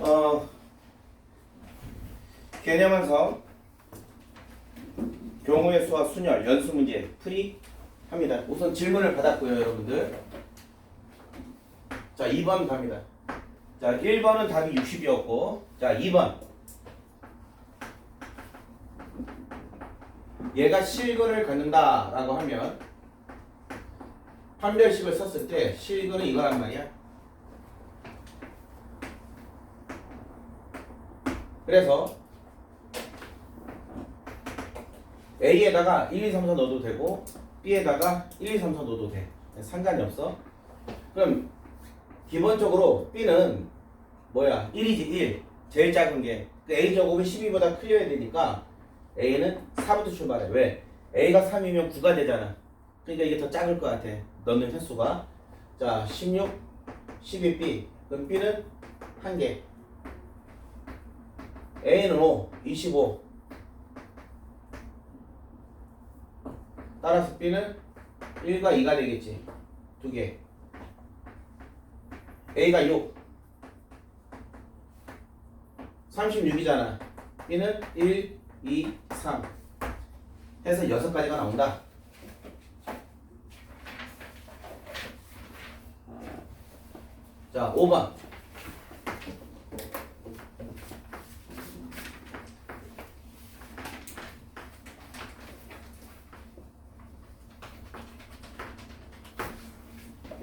어, 개념원서 경우의 수와 순열 연수 문제 풀이 합니다. 우선 질문을 받았고요, 여러분들. 자, 2번 갑니다. 자, 1번은 답이 60이었고, 자, 2번. 얘가 실근을 갖는다라고 하면 판별식을 썼을 때 실근은 이거란 말이야. 그래서 A에다가 1, 2, 3, 4 넣어도 되고 B에다가 1, 2, 3, 4 넣어도 돼. 상관이 없어. 그럼 기본적으로 B는 뭐야? 1이지 1. 제일 작은 게 A 제곱은 12보다 클려야 되니까 A는 4부터 출발해. 왜? A가 3이면 9가 되잖아. 그러니까 이게 더 작을 것 같아. 넣는 횟수가. 자, 16, 12B. 그럼 B는 1개. A는 5, 25. 따라서 B는 1과 2가 되겠지. 두 개. A가 6. 36이잖아. B는 1, 2, 3. 해서 6가지가 나온다. 자, 5번.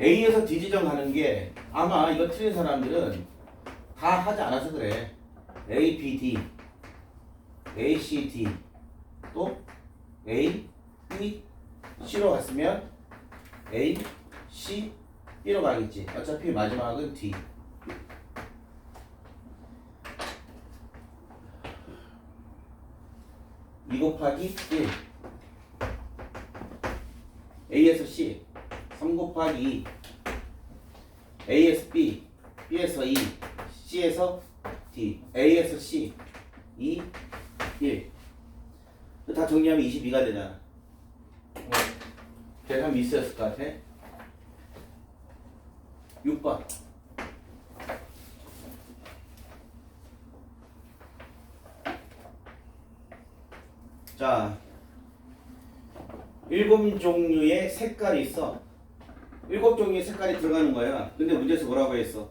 A에서 D 지점 가는 게 아마 이거 틀린 사람들은 다 하지 않아서 그래. A, B, D, A, C, D 또 A, B, C로 갔으면 A, C, B로 가겠지. 어차피 마지막은 D. 이 곱하기 1 A에서 C 3 곱하기 2 A에서 B B에서 2 C에서 D A에서 C 2 1다 정리하면 22가 되잖아. 어, 계산 미스였을 것 같아. 6번. 자 일곱 종류의 색깔이 있어 일곱 종류의 색깔이 들어가는 거야. 근데 문제에서 뭐라고 했어?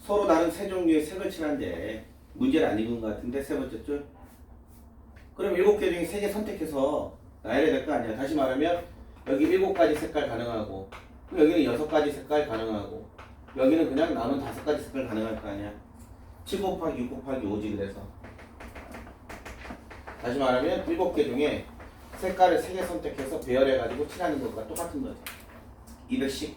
서로 다른 세 종류의 색을 칠한데 문제를 안 읽은 것 같은데 세 번째 줄? 그럼 일곱 개 중에 세 개 선택해서 나열해야 될 거 아니야. 다시 말하면 여기 일곱 가지 색깔 가능하고 여기는 여섯 가지 색깔 가능하고 여기는 그냥 남은 다섯 가지 색깔 가능할 거 아니야. 7 곱하기 6 곱하기 5지 그래서. 다시 말하면 일곱 개 중에 색깔을 세개 선택해서 배열해가지고 칠하는 것과 똑같은 거지 210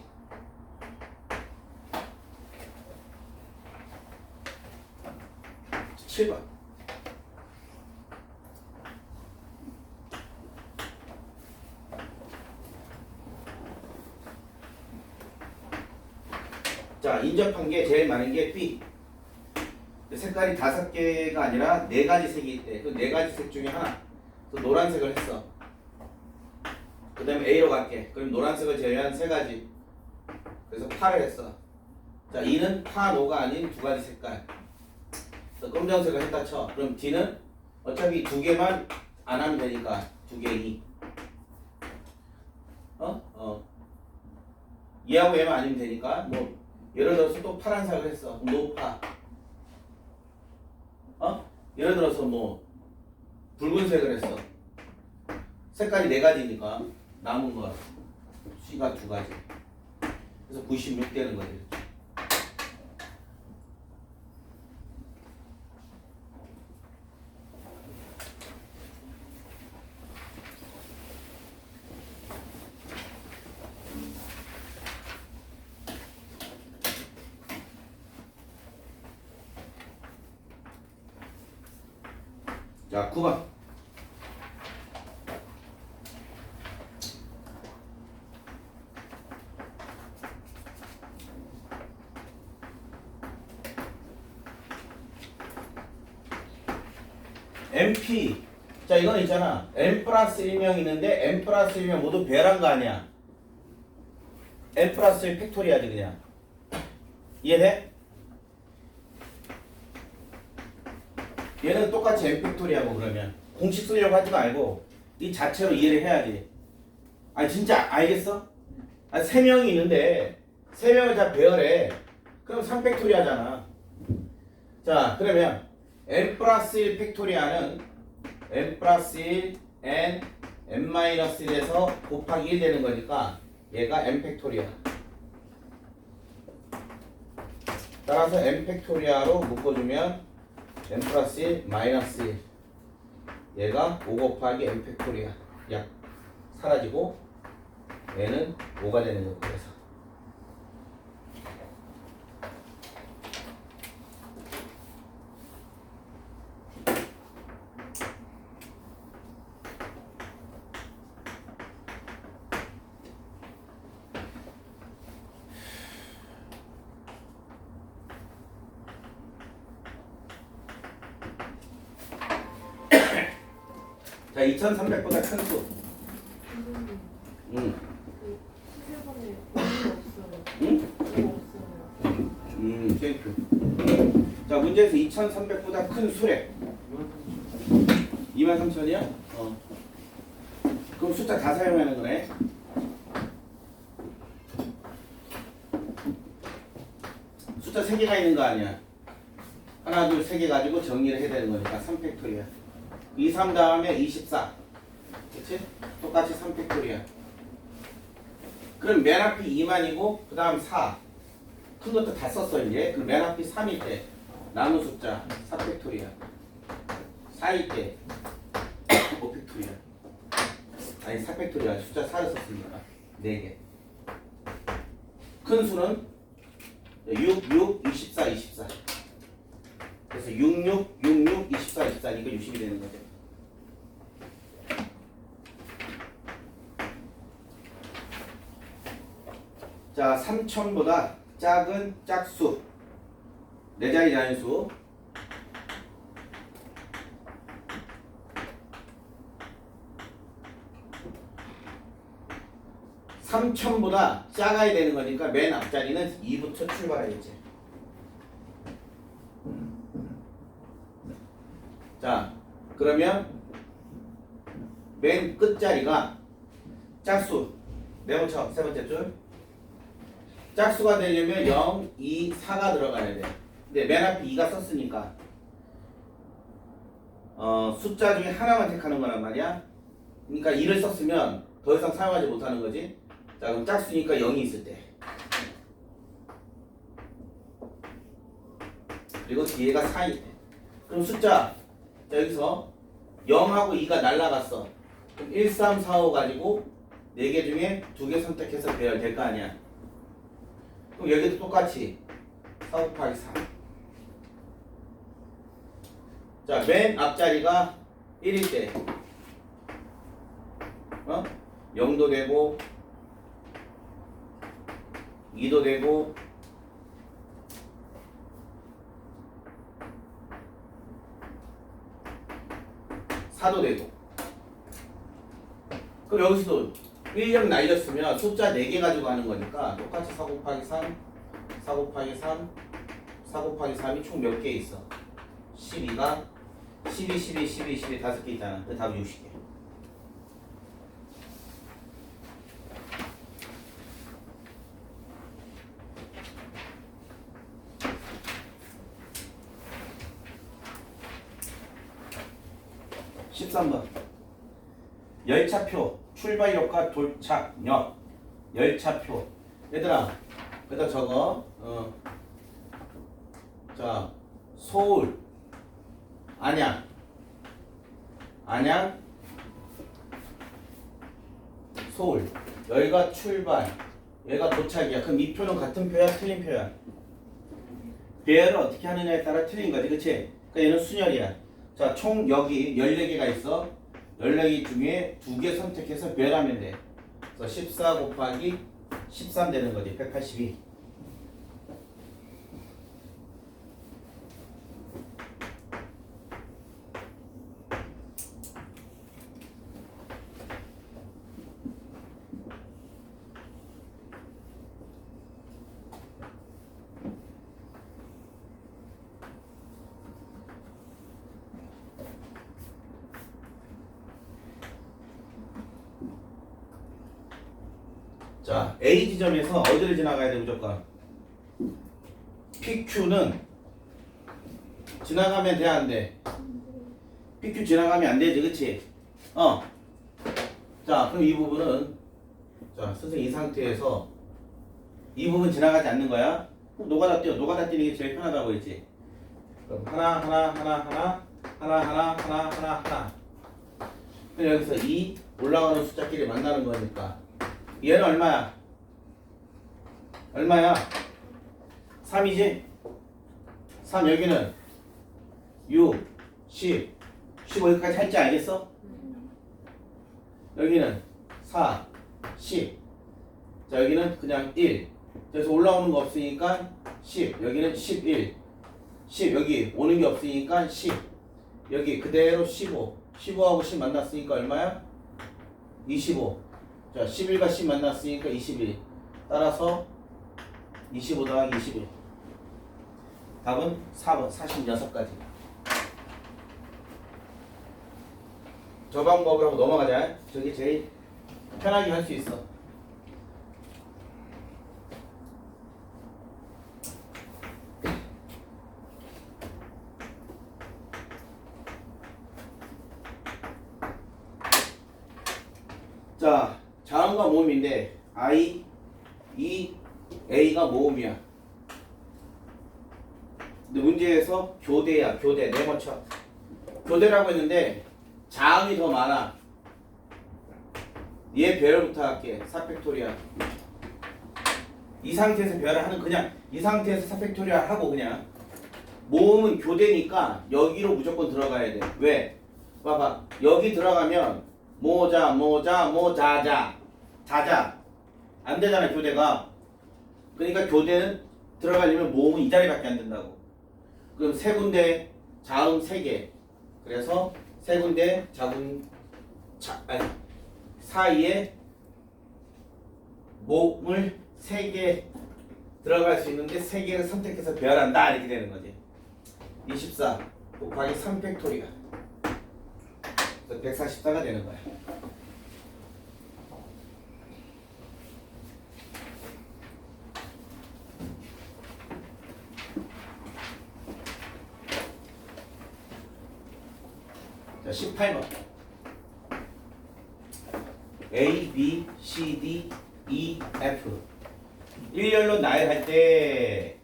7번. 자 인접한 게 제일 많은 게 B. 색깔이 다섯 개가 아니라 네 가지 색이 있대 그 네 가지 색 중에 하나. 그 노란색을 했어. 그 다음에 A로 갈게. 그럼 노란색을 제외한 세 가지. 그래서 파를 했어. 자 2는 파, 노가 아닌 두 가지 색깔. 그래서 검정색을 했다 쳐. 그럼 D는 어차피 두 개만 안 하면 되니까 두 개 2. 어? 어. 얘하고 얘만 아니면 되니까 뭐 예를 들어서 또 파란색을 했어. 노파. 어? 예를 들어서 뭐 붉은색을 했어. 색깔이 네 가지니까 남은 거 C가 두 가지. 그래서 96 되는 자 9번 MP 자 이건 있잖아 n 플러스 1명 있는데 n 플러스 1명 모두 배란 거 아니야 n 플러스 1 팩토리아지 그냥 이해돼? 얘는 똑같이 n 팩토리하고 그러면 공식 쓰려고 하지 말고 이 자체로 이해를 해야지. 아 진짜 알겠어? 아세 명이 있는데 세 명을 다 배열해. 그럼 3 팩토리 하잖아. 자 그러면 n 플러스 1 팩토리아는 n 플러스 1 n n 마이너스 1에서 곱하기 1 되는 거니까 얘가 n 팩토리아. 따라서 n 팩토리아로 묶어주면 n 플러스 1 마이너스 1 얘가 5 곱하기 n 팩토리아 약 사라지고 얘는 5가 되는 거고 그래서 자 2300보다 큰 수. 응? 없어요. 음, 땡큐. 자, 문제에서 2,300보다 큰 수래. 23,000이야? 어. 그럼 숫자 다 사용하는 거네. 숫자 3개가 있는 거 아니야? 하나, 둘, 세 개 가지고 정리를 해야 되는 거니까 3팩토리야. 2, 3 다음에 24. 그치? 똑같이 3팩토리야. 그럼 맨 앞이 2만이고, 그 다음 4. 큰 것도 다 썼어 이제. 그럼 맨 앞이 3일 때 나무 숫자 4팩토리야. 4일 때 5팩토리야. 아니 4팩토리야. 숫자 4를 썼으니까 4개. 큰 수는 6, 6, 24, 24 그래서 6, 6, 6, 6, 24, 24니까 60이 되는 거죠 자, 3천보다 작은 짝수 네 자리 자연수 삼천보다 작아야 되는 거니까 맨 앞자리는 2부터 출발하겠지. 자, 그러면 맨 끝자리가 짝수 네번 쳐, 세 번째 줄. 짝수가 되려면 0, 2, 4가 들어가야 돼. 근데 맨 앞에 2가 썼으니까 어, 숫자 중에 하나만 택하는 거란 말이야. 그러니까 2를 썼으면 더 이상 사용하지 못하는 거지. 자, 그럼 짝수니까 0이 있을 때. 그리고 뒤에가 4일 때. 그럼 숫자 자, 여기서 0하고 2가 날라갔어. 그럼 1, 3, 4, 5 가지고 4개 중에 2개 선택해서 배열될 거 아니야. 그럼 여기도 똑같이 4 곱하기 3. 자, 맨 앞자리가 1일 때, 어? 0도 되고, 2도 되고, 사도 되고. 그럼 여기서도 1령 날렸으면 숫자 4개 가지고 하는 거니까 똑같이 4 곱하기 3, 4 곱하기 3, 4 곱하기 3이 총 몇 개 있어? 12가 12, 12, 12, 12 다섯 개 있잖아. 그 답은 60개. 십삼 번 열차표 출발역과 도착역 열차표. 얘들아 여기다 적어 어. 자 서울. 안양. 안양. 서울. 여기가 출발. 여기가 도착이야. 그럼 이 표는 같은 표야? 틀린 표야? 배열을 어떻게 하느냐에 따라 틀린 거지. 그치? 그러니까 얘는 순열이야. 자 총 여기 14개가 있어 14개 중에 두 개 선택해서 배열하면 돼. 그래서 14 곱하기 13 되는 거지 182 자, A 지점에서 어디를 지나가야 돼 무조건? PQ는 지나가면 돼 안 돼? PQ 지나가면 안 되지, 그치? 어. 자, 그럼 이 부분은 자, 선생님 이 상태에서 이 부분 지나가지 않는 거야? 그럼 노가다 뛰어. 노가다 뛰는 게 제일 편하다고 했지. 그럼 하나, 하나, 하나, 하나, 하나, 하나, 하나, 하나, 하나. 그럼 여기서 이 올라가는 숫자끼리 만나는 거니까 얘는 얼마야? 얼마야? 3이지? 3 여기는 6, 10, 15여기까지 할지 알겠어? 여기는 4, 10. 자 여기는 그냥 1. 그래서 올라오는 거 없으니까 10. 여기는 11. 10 여기 오는 게 없으니까 10. 여기 그대로 15. 15하고 10 만났으니까 얼마야? 25. 자 11과 10 만났으니까 21. 따라서 25 더하기 21. 답은 4번 46가지. 저 방법을 하고 넘어가자. 저게 제일 편하게 할 수 있어. 자, 자음과 모음인데 I, E, A가 모음이야. 근데 문제에서 교대야, 교대. 네번 쳐. 교대라고 했는데 자음이 더 많아. 얘 별부터 할게. 사팩토리아. 이 상태에서 별을 하는 그냥 이 상태에서 사팩토리아 하고 그냥 모음은 교대니까 여기로 무조건 들어가야 돼. 왜? 봐봐. 여기 들어가면 모자 모자 모자자 자자 안 되잖아 교대가. 그러니까 교대는 들어가려면 모음은 이 자리밖에 안 된다고. 그럼 세 군데 자음 세 개. 그래서 세 군데 자음 자 아니 사이에 모음을 세 개 들어갈 수 있는데 세 개를 선택해서 배열한다 이렇게 되는 거지. 24 곱하기 3 팩토리가 그래서 144가 되는 거야. 자, 18번. A, B, C, D, E, F. 일렬로 나열할 때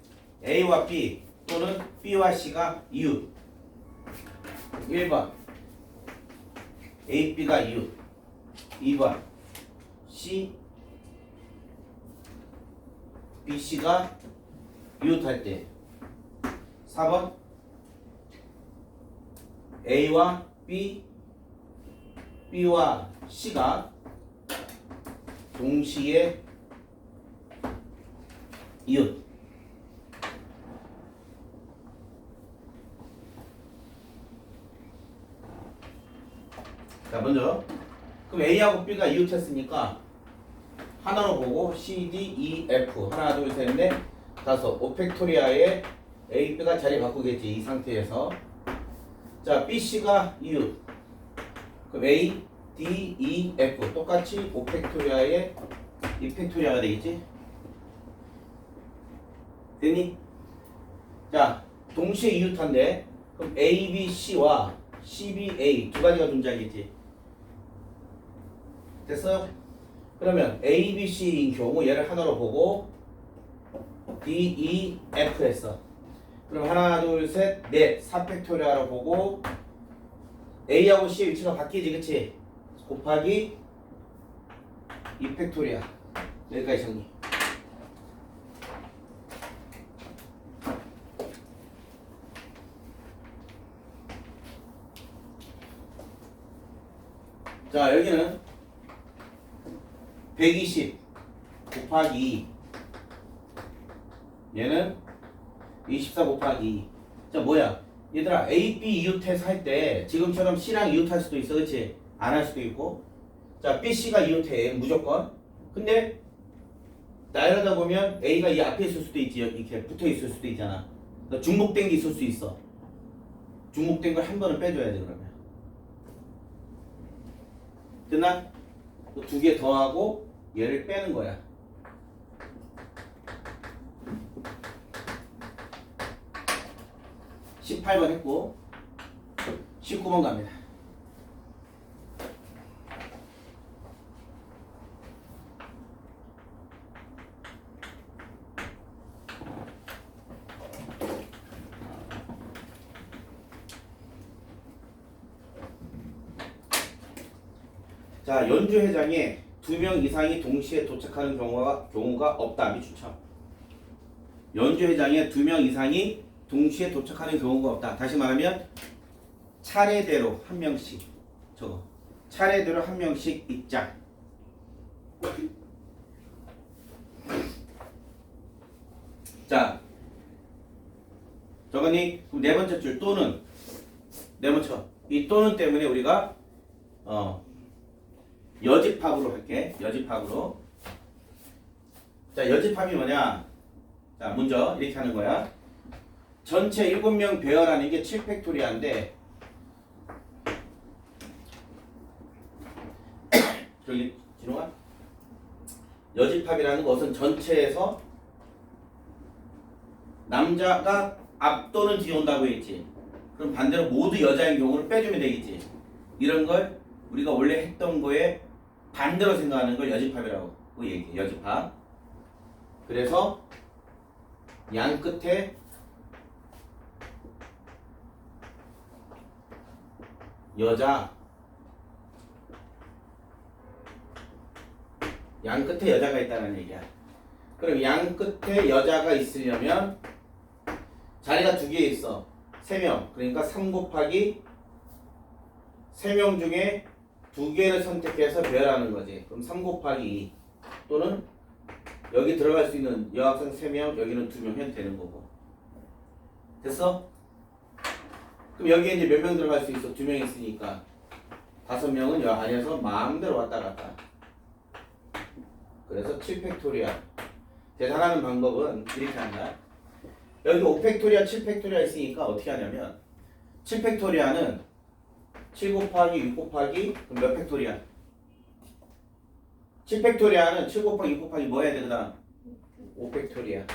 A와 B 또는 B와 C가 이웃. 1번. A, B가 이웃. 2번. C, B, C가 이웃할 때. 4번. A와 B, B와 C가 동시에 이웃. 자, 먼저. 그럼 A하고 B가 이웃했으니까 하나로 보고 C, D, E, F. 하나, 둘, 셋, 넷, 다섯. 5팩토리아에 A, B가 자리 바꾸겠지 이 상태에서 자, B, C가 이웃 그럼 A, D, E, F 똑같이 5팩토리아에 2팩토리아가 되겠지 됐니? 자, 동시에 이웃한데 그럼 A, B, C와 C, B, A 두 가지가 존재하겠지. 됐어요? 그러면 A, B, C인 경우 얘를 하나로 보고 D, E, F 했어. 그럼 하나, 둘, 셋, 넷, 4팩토리아로 보고 A하고 C의 위치가 바뀌지, 그치? 곱하기 2팩토리아. 여기까지 정리. 자 여기는 120 곱하기 2 얘는 24 곱하기 2. 자 뭐야 얘들아 A, B 이웃해서 할때 지금처럼 C랑 이웃할 수도 있어 그치? 안 할 수도 있고 자 B, C가 이웃해 무조건 근데 나열하다 보면 A가 이 앞에 있을 수도 있지 이렇게 붙어 있을 수도 있잖아 그러니까 중복된 게 있을 수 있어 중복된 걸 한 번은 빼줘야 돼 그러면 됐나? 두 개 더하고 얘를 빼는 거야. 18번 했고 19번 갑니다. 자, 연주 회장에 두 명 이상이 동시에 도착하는 경우가 경우가 없다. 미추첨. 연주 회장에 두 명 이상이 동시에 도착하는 경우가 없다. 다시 말하면 차례대로 한 명씩 저거 차례대로 한 명씩 입장. 자, 저거니 네 번째 줄 또는 네 번째 이 또는 때문에 우리가 어 여집합으로 할게. 여집합으로. 자, 여집합이 뭐냐? 자, 먼저 이렇게 하는 거야. 전체 7명 배열하는 게 7팩토리아인데 저기 진호아 여집합이라는 것은 전체에서 남자가 앞 또는 뒤에 온다고 했지. 그럼 반대로 모두 여자인 경우를 빼주면 되겠지. 이런 걸 우리가 원래 했던 거에 반대로 생각하는 걸 여집합이라고 얘기해. 여집합. 그래서 양 끝에 여자 양 끝에 여자가 있다는 얘기야. 그럼 양 끝에 여자가 있으려면 자리가 두 개 있어. 세 명. 그러니까 3 곱하기 3명 중에 두 개를 선택해서 배열하는 거지. 그럼 3 곱하기 2 또는 여기 들어갈 수 있는 여학생 3명, 여기는 2명 해도 되는 거고. 됐어? 그럼 여기에 이제 몇 명 들어갈 수 있어? 2명 있으니까. 다섯 명은 여 안에서 마음대로 왔다 갔다. 그래서 7팩토리아. 계산하는 방법은 이렇게 한다. 여기 5팩토리아, 7팩토리아 있으니까 어떻게 하냐면 7팩토리아는 7 곱하기 6 곱하기 그럼 몇 팩토리아? 7팩토리아는 7 곱하기 6 곱하기 뭐 해야 되나? 5팩토리아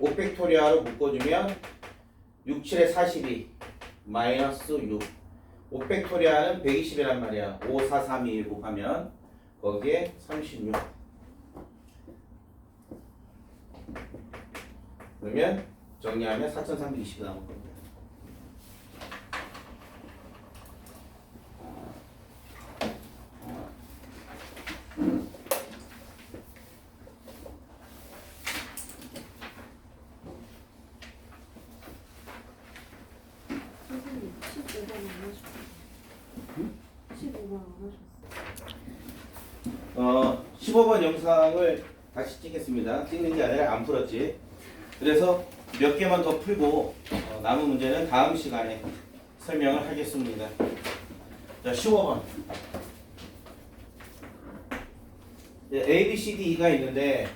5팩토리아로 묶어주면 6, 7에 42 마이너스 6 5팩토리아는 120이란 말이야. 5, 4, 3, 2, 1 곱하면 거기에 36 그러면 정리하면 4320이 나올 겁니다 선생님 15번 안 하셨어요? 15번 안 하셨 어, 15번 영상을 다시 찍겠습니다. 찍는 게 아니라 안 풀었지. 그래서 몇 개만 더 풀고 어, 남은 문제는 다음 시간에 설명을 하겠습니다. 자, 15번. A, B, C, D, E가 있는데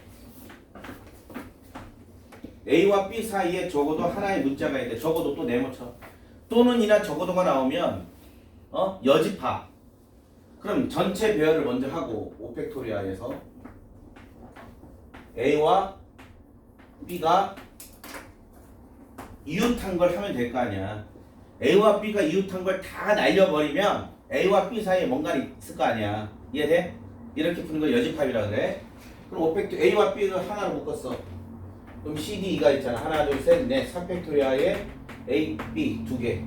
A와 B 사이에 적어도 하나의 문자가 있는데 적어도 또 네모쳐. 또는이나 적어도가 나오면 어? 여집합. 그럼 전체 배열을 먼저 하고 오펙토리아에서 A와 B가 이웃한 걸 하면 될 거 아니야. A와 B가 이웃한 걸 다 날려버리면 A와 B 사이에 뭔가 있을 거 아니야. 이해돼? 이렇게 푸는 걸 여집합이라 그래. 그럼 오펙토 A와 B를 하나로 묶었어. 그럼 C, D, E가 있잖아. 하나, 둘, 셋, 넷. 3팩토리아에 A, B 두 개.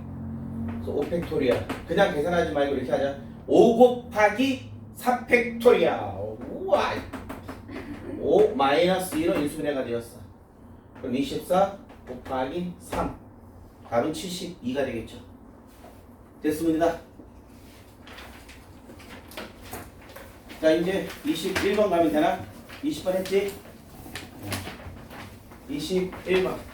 그래서 5팩토리아. 그냥 계산하지 말고 이렇게 하자. 5 곱하기 4 팩토리아. 우와. 5 마이너스 1은 인수분해가 되었어. 그럼 24 곱하기 3. 답은 72가 되겠죠. 됐습니다. 자, 이제 21번 가면 되나? 20번 했지? 21번.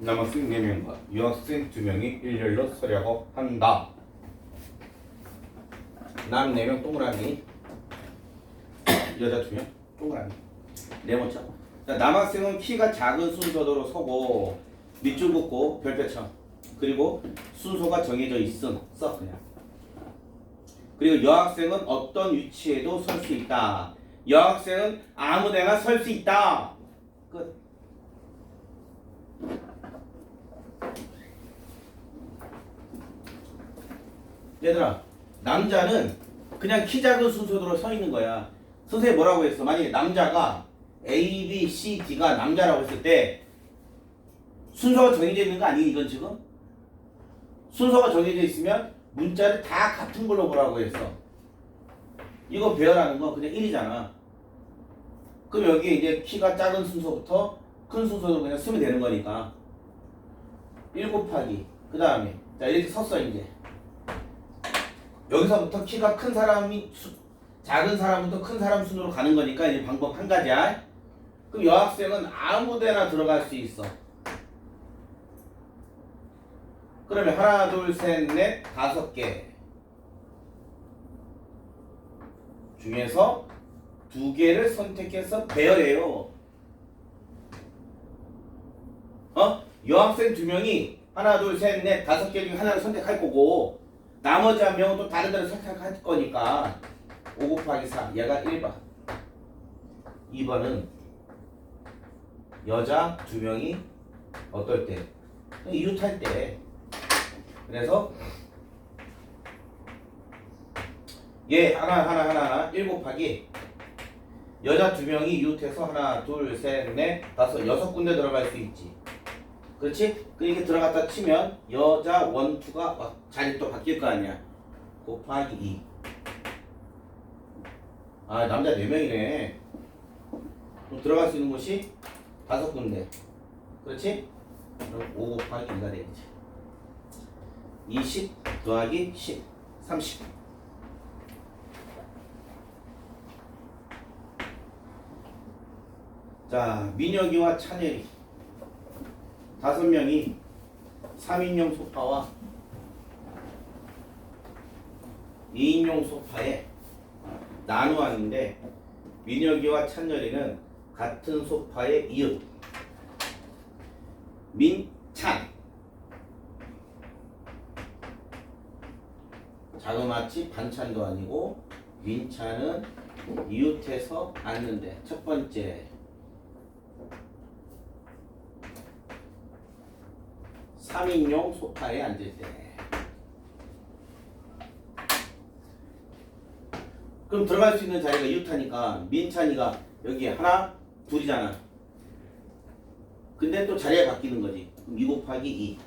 남학생 4명과 유학생 2명이 일렬로 서려고 한다. 남 4명 동그라미 여자 2명 동그라미 네 자, 남학생은 키가 작은 순서대로 서고 밑줄 긋고 별표 쳐 그리고 순서가 정해져 있음 써 그냥 그리고 여학생은 어떤 위치에도 설 수 있다. 여학생은 아무데나 설 수 있다. 끝. 얘들아, 남자는 그냥 키 작은 순서대로 서 있는 거야. 선생님 뭐라고 했어? 만약에 남자가 A, B, C, D가 남자라고 했을 때 순서가 정해져 있는 거 아니니 이건 지금? 순서가 정해져 있으면 문자를 다 같은 걸로 보라고 했어. 이거 배열하는 거 그냥 1이잖아. 그럼 여기에 이제 키가 작은 순서부터 큰 순서로 그냥 쓰면 되는 거니까. 1 곱하기. 그 다음에. 자, 이렇게 섰어, 이제. 여기서부터 키가 큰 사람이, 수- 작은 사람부터 큰 사람 순으로 가는 거니까 이제 방법 한 가지야. 그럼 여학생은 아무 데나 들어갈 수 있어. 그러면 하나, 둘, 셋, 넷, 다섯 개 중에서 두 개를 선택해서 배열해요. 어? 여학생 두 명이 하나, 둘, 셋, 넷, 다섯 개 중에 하나를 선택할 거고 나머지 한 명은 또 다른 데를 선택할 거니까 5 곱하기 4 얘가 1번. 2번은 여자 두 명이 어떨 때? 이웃할 때. 그래서 얘 하나 하나 하나 하나 1 곱하기 여자 두 명이 이웃해서 하나 둘 셋 넷 다섯 여섯 군데 들어갈 수 있지 그렇지? 그렇게 들어갔다 치면 여자 원투가 와- 자리 또 바뀔 거 아니야. 곱하기 2 아 남자 4명이네. 그럼 들어갈 수 있는 곳이 다섯 군데. 그렇지? 그럼 5 곱하기 2가 되겠지. 20 더하기 10 30 자, 민혁이와 찬열이 다섯 명이 3인용 소파와 2인용 소파에 나누어 왔는데 민혁이와 찬열이는 같은 소파의 이웃 민찬. 자그마치 반찬도 아니고 민찬은 이웃해서 앉는데 첫 번째 3인용 소파에 때 그럼 들어갈 수 있는 자리가 이웃하니까 민찬이가 여기 하나 둘이잖아. 근데 또 자리가 바뀌는 거지. 그럼 2 곱하기 2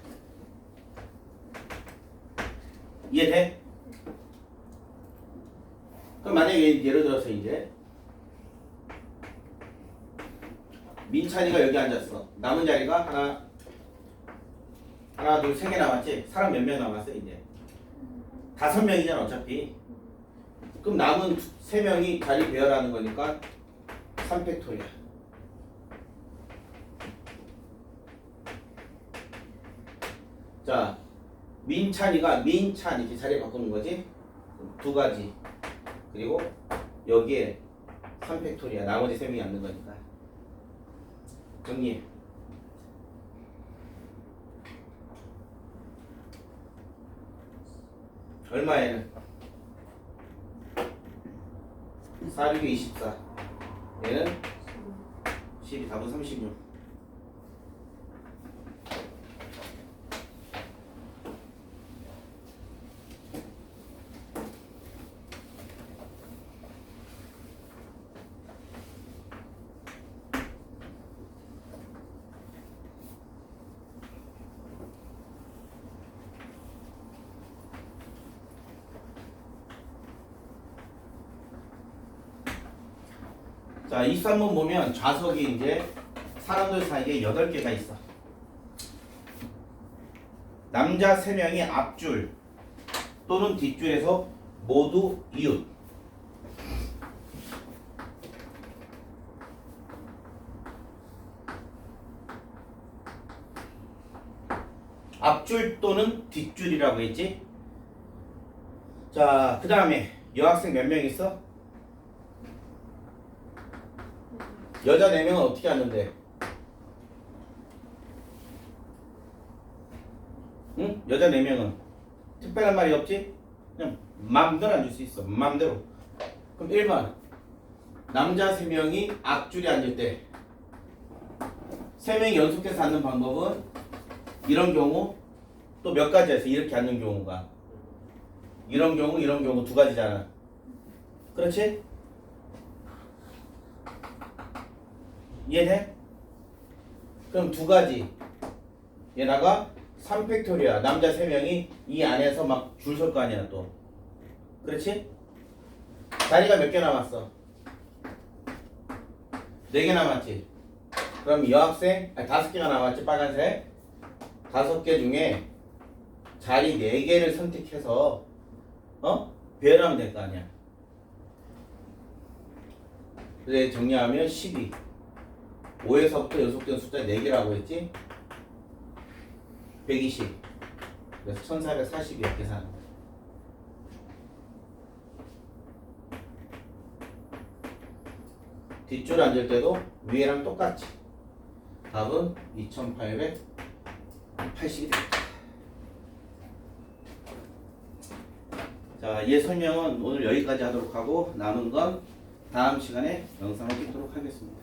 이해돼? 그럼 만약에 예를 들어서 이제 민찬이가 여기 앉았어. 남은 자리가 하나 하나 둘 세 개 남았지? 사람 몇 명 남았어 이제? 다섯 명이잖아 어차피. 그럼 남은 세 명이 자리 배열하는 거니까 3팩토리야. 자 민찬이가 민찬 이렇게 자리 바꾸는 거지? 두 가지. 그리고 여기에 3팩토리야. 나머지 세 명이 앉는 거니까. 정리해 얼마에는? 4 6에 24 얘는 12 답은 36 자, 23번 보면 좌석이 이제 사람들 사이에 8개가 있어. 남자 3명이 앞줄 또는 뒷줄에서 모두 이웃. 앞줄 또는 뒷줄이라고 했지? 자, 그 다음에 여학생 몇 명 있어? 여자 4명은 어떻게 하는데? 응? 여자 4명은 특별한 말이 없지? 그냥 맘대로 앉을 수 있어. 맘대로. 그럼 1번. 남자 3명이 앞줄에 앉을 때 3명이 연속해서 앉는 방법은 이런 경우 또 몇 가지야 있어. 이렇게 앉는 경우가. 이런 경우, 이런 경우 두 가지잖아. 그렇지? 이해돼? 그럼 두 가지. 얘나가 3팩토리야. 남자 3명이 이 안에서 막 줄 설 거 아니야 또. 그렇지? 자리가 몇 개 남았어? 4개 남았지? 그럼 여학생, 아니 5개가 남았지 빨간색? 5개 중에 자리 4개를 선택해서 어? 배열하면 될 거 아니야 그래 정리하면 12 5에서부터 연속된 숫자 4개라고 했지? 120 그래서 1440이야 계산 뒷줄 앉을 때도 위에랑 똑같이 답은 2880이 되겠다 자, 얘 설명은 오늘 여기까지 하도록 하고 남은 건 다음 시간에 영상을 찍도록 하겠습니다.